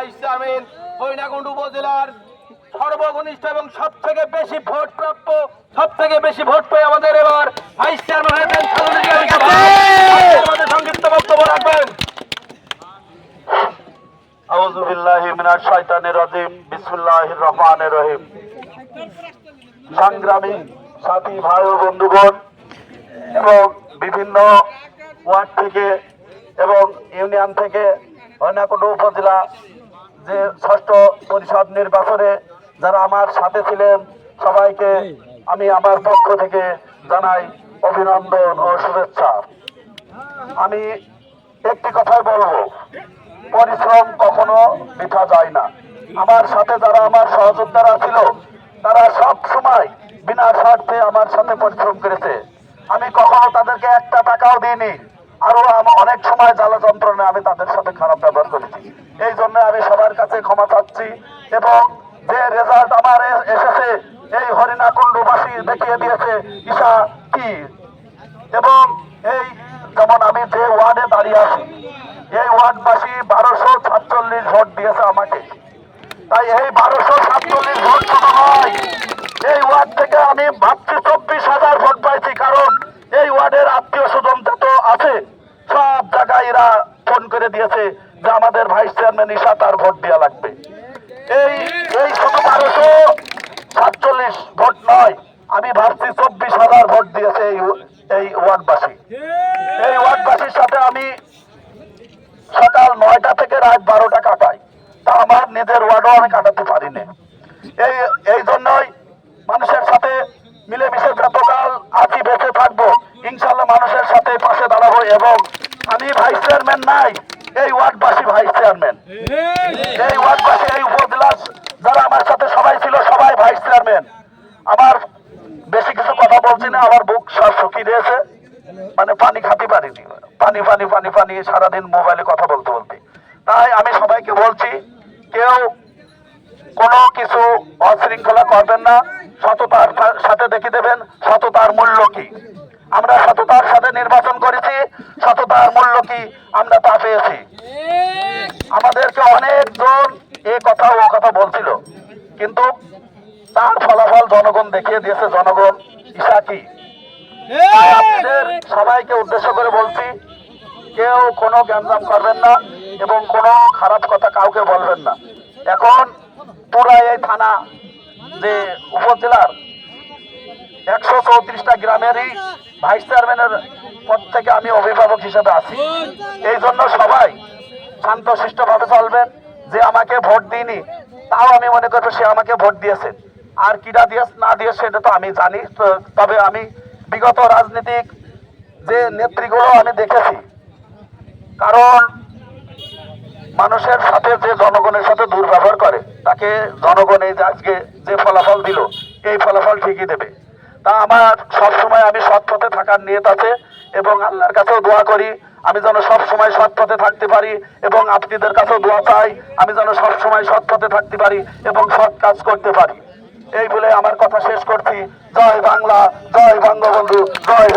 Vice chairman Harinakunda উপজেলার সর্বকনিষ্ঠ এবং সব থেকে বেশি ভোট প্রাপ্য সব থেকে বেশি ভোট পেয়ে আমাদের এবার ভাইস চেয়ারম্যান হয়েছেন। আমাদের সংক্ষিপ্ত বক্তব্য রাখবেন। আউযু বিল্লাহি মিনাশ শাইতানির রাজিম বিসমিল্লাহির রহমানির রহিম। সংগ্রামী সাথী ভাই ও বন্ধুগণ এবং বিভিন্ন ওয়ার্ড থেকে এবং ইউনিয়ন থেকে হরিণাকুণ্ড উপজেলা যে ষষ্ঠ পরিষদ নির্বাচনে যারা আমার সাথে ছিলেন, সবাইকে আমি আমার পক্ষ থেকে জানাই অভিনন্দন ও শুভেচ্ছা। আমি একটি কথাই বলব, পরিশ্রম কখনো বৃথা যায় না। আমার সাথে যারা আমার সহযোদ্ধারা ছিল, তারা সব সময় বিনা স্বার্থে আমার সাথে পরিশ্রম করেছে। আমি কখনো তাদেরকে একটা টাকাও দিইনি। আরও অনেক সময় জ্বালা যন্ত্রণা আমি তাদের সাথে খারাপ ব্যবহার করেছি এই জন্য আমি সবার কাছে ক্ষমা চাচ্ছি এবং যে রেজাল্ট আমার এসেছে, এই হরিণাকুণ্ডবাসী দেখিয়ে দিয়েছে ঈশা কি? এবং এই যেমন আমি যে ওয়ার্ডে দাঁড়িয়ে আছি, এই ওয়ার্ডবাসী বারোশো সাতচল্লিশ ভোট দিয়েছে আমাকে। তাই এই বারোশো সাতচল্লিশ ভোট কোনো নয়, এই ওয়ার্ড থেকে আমি ভাবছি চব্বিশ হাজার ভোট পাইছি, কারণ এই ওয়ার্ডের আত্মীয় স্বজন যত আছে, সব জায়গায় এরা ফোন করে দিয়েছে আমাদের ভাইস চেয়ারম্যান ঈশা, তার ভোট দেওয়া লাগবে। এই এই শুধু বারোশো সাতচল্লিশ ভোট নয়, আমি ভাবছি চব্বিশ হাজার ভোট দিয়েছে এই এই ওয়ার্ডবাসী। এই ওয়ার্ডবাসীর সাথে আমি সকাল নয়টা থেকে রাত বারোটা কাটাই। তা আমার নিজের ওয়ার্ডও আমি কাটাতে পারি না এই এই জন্যই মানুষের সাথে মিলেমিশে যতকাল আছি বেঁচে থাকব, ইনশাল্লাহ মানুষের সাথে পাশে দাঁড়াবো এবং আমি ভাইস চেয়ারম্যান নাই এই ওয়ার্ডবাসী ভাইস চেয়ারম্যান। এই। ওয়ার্ডবাসী এই উপজেলার যারা আমার সাথে সবাই ছিল সবাই ভাইস চেয়ারম্যান। আমার বেশি কিছু কথা বলছি না আমার বুক সব শুকিয়ে দিয়েছে। মানে পানি খাতে পারিনি। পানি পানি পানি পানি সারাদিন মোবাইলে কথা বলতে বলতে। তাই আমি সবাইকে বলছি কেউ কোনো কিছু অশৃঙ্খলা করবেন না। সততার সাথে দেখে দেবেন সততার মূল্য কি? আমরা সততার সাথে নির্বাচন করেছি সততার মূল্য কি আমরা তা পেয়েছি আমাদেরকে অনেকজন কথা ও কথা বলছিল। কিন্তু তার ফলাফল জনগণ দেখিয়ে দিয়েছে, জনগণ ঈশা কি সবাইকে উদ্দেশ্য করে বলছি, কেউ কোনো গ্যাঞ্জাম করবেন না এবং কোনো খারাপ কথা কাউকে বলবেন না। এখন পুরা এই থানা যে উপজেলার একশো চৌত্রিশটা গ্রামেরই ভাইস চেয়ারম্যানের পদ থেকে আমি অভিভাবক হিসেবে আছি। এই জন্য সবাই শান্ত ভাবে চলবেন। যে আমাকে ভোট দিইনি, তাও আমি মনে করব সে আমাকে ভোট দিয়েছে। আর কিরা দিয়ে না দিয়ে সেটা তো আমি জানি। তবে আমি বিগত রাজনীতিক যে নেত্রীগুলো আমি দেখেছি, কারণ মানুষের সাথে যে জনগণের সাথে দুর্ব্যবহার করে, তাকে জনগণ এই আজকে যে ফলাফল দিল, এই ফলাফল ঠিকই দেবে। তা আমার সবসময় আমি সৎ পথে থাকার নিয়ত আছে। এবং আল্লাহর কাছেও দোয়া করি, আমি যেন সব সময় সৎ পথে থাকতে পারি এবং আপনাদের কাছেও দোয়া চাই, আমি যেন সব সময় সৎ পথে থাকতে পারি এবং সৎ কাজ করতে পারি। এই বলে আমার কথা শেষ করছি। জয় বাংলা, জয় বঙ্গবন্ধু, জয়